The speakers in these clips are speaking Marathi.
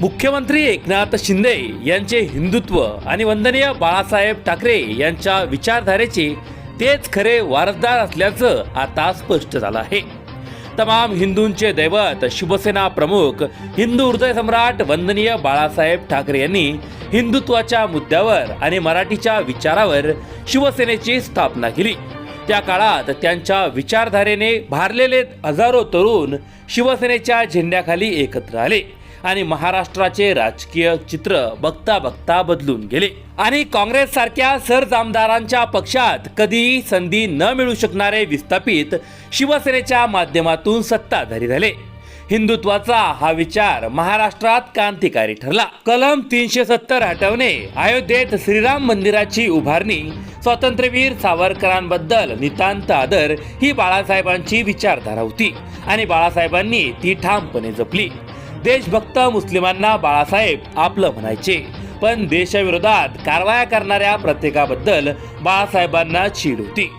मुख्यमंत्री एकनाथ शिंदे यांचे हिंदुत्व आणि वंदनीय बाळासाहेब ठाकरे यांच्या विचारधारेचे तेच खरे वारसदार असल्याचं आता स्पष्ट झालं आहे. तमाम हिंदूंचे दैवत शिवसेना प्रमुख हिंदू हृदय सम्राट वंदनीय बाळासाहेब ठाकरे यांनी हिंदुत्वाच्या मुद्द्यावर आणि मराठीच्या विचारावर शिवसेनेची स्थापना केली. त्या काळात त्यांच्या विचारधारेने भारलेले हजारो तरुण शिवसेनेच्या झेंड्याखाली एकत्र आले. आणि महाराष्ट्राचे राजकीय चित्र बघता बघता बदलून गेले. आणि काँग्रेस सारख्या सरजामदारांच्या पक्षात कधीही संधी न मिळू शकणारे विस्थापित शिवसेनेच्या माध्यमातून सत्ताधारी झाले. हिंदुत्वाचा हा विचार महाराष्ट्रात क्रांतिकारी ठरला. कलम तीनशे सत्तर हटवणे अयोध्येत श्रीराम मंदिराची उभारणी स्वातंत्र्यवीर सावरकरांबद्दल नितांत आदर ही बाळासाहेबांची विचारधारा होती. आणि बाळासाहेबांनी ती ठामपणे जपली. देशभक्त मुस्लिमांना बाळासाहेब आपलं म्हणायचे. पण देशाविरोधात कारवाया करणाऱ्या प्रत्येकाबद्दल बाळासाहेबांना चीड होती.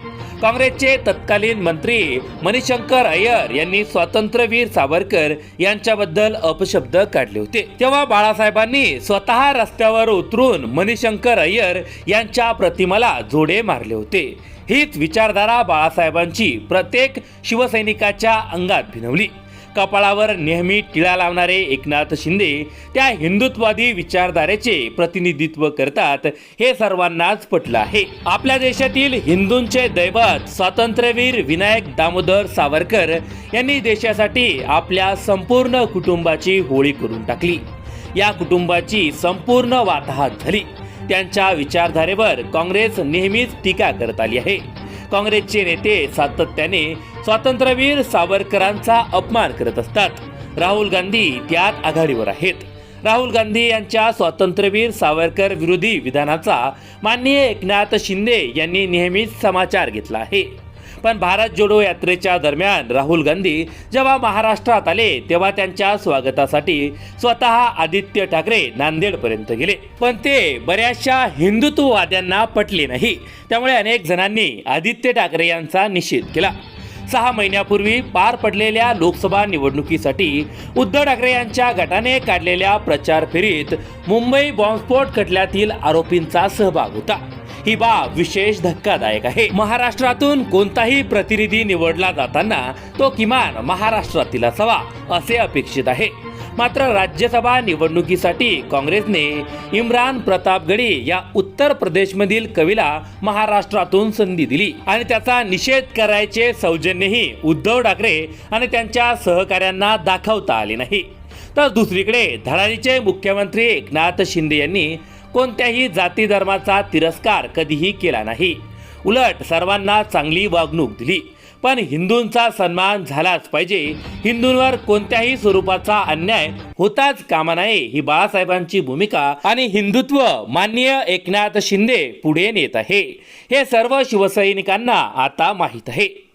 काँग्रेसचे तत्कालीन मंत्री मणिशंकर अय्यर यांनी स्वातंत्र्यवीर सावरकर यांच्याबद्दल अपशब्द काढले होते. तेव्हा बाळासाहेबांनी स्वतः रस्त्यावर उतरून मणिशंकर अय्यर यांच्या प्रतिमाला जोडे मारले होते. हीच विचारधारा बाळासाहेबांची प्रत्येक शिवसैनिकाच्या अंगात भिनवली. कपाळावर नेहमी टिळा लावणारे एकनाथ शिंदे त्या हिंदुत्वादी विचारधारेचे प्रतिनिधित्व करतात हे सर्वांनाच पटलं आहे. आपल्या देशातील हिंदूंचे दैवत स्वातंत्र्यवीर विनायक दामोदर सावरकर यांनी देशासाठी आपल्या संपूर्ण कुटुंबाची होळी करून टाकली. या कुटुंबाची संपूर्ण वाताहत झाली. त्यांच्या विचारधारेवर काँग्रेस नेहमीच टीका करत आली आहे. काँग्रेसचे नेते सातत्याने स्वातंत्र्यवीर सावरकरांचा अपमान करत असतात. राहुल गांधी त्यात आघाडीवर आहेत. राहुल गांधी यांच्या स्वातंत्र्यवीर सावरकर विरोधी विधानाचा माननीय एकनाथ शिंदे यांनी नेहमीच समाचार घेतला आहे. पण भारत जोडो यात्रेच्या दरम्यान राहुल गांधी जेव्हा महाराष्ट्रात आले तेव्हा त्यांच्या स्वागतासाठी स्वतः आदित्य ठाकरे नांदेडपर्यंत गेले. पण ते बऱ्याचशा हिंदुत्ववाद्यांना पटले नाही. त्यामुळे अनेक जणांनी आदित्य ठाकरे यांचा निषेध केला. सहा महिन्यापूर्वी पार पडलेल्या लोकसभा निवडणुकीसाठी उद्धव ठाकरे यांच्या गटाने काढलेल्या प्रचार फेरीत मुंबई बॉम्बस्फोट खटल्यातील आरोपींचा सहभाग होता. ही बाब विशेष धक्कादायक आहे. महाराष्ट्रातून कोणताही प्रतिनिधी निवडला जाताना तो किमान महाराष्ट्रातील असावा असे अपेक्षित आहे. मात्र राज्यसभा निवडणुकीसाठी काँग्रेसने इम्रान प्रतापगडी या उत्तर प्रदेशमधील कवीला महाराष्ट्रातून संधी दिली. आणि त्याचा निषेध करायचे सौजन्यही उद्धव ठाकरे आणि त्यांच्या सहकाऱ्यांना दाखवता आले नाही. तर दुसरीकडे धडाडीचे मुख्यमंत्री एकनाथ शिंदे यांनी कोणत्याही जाती धर्माचा तिरस्कार कधीही केला नाही. उलट सर्वांना चांगली वागणूक दिली. पण हिंदूंचा सन्मान झालाच पाहिजे. हिंदूंवर कोणत्याही स्वरूपाचा अन्याय होताच कामा नये ही बाळासाहेबांची भूमिका आणि हिंदुत्व माननीय एकनाथ शिंदे पुढे नेत आहे. हे सर्व शिवसैनिकांना आता माहीत आहे.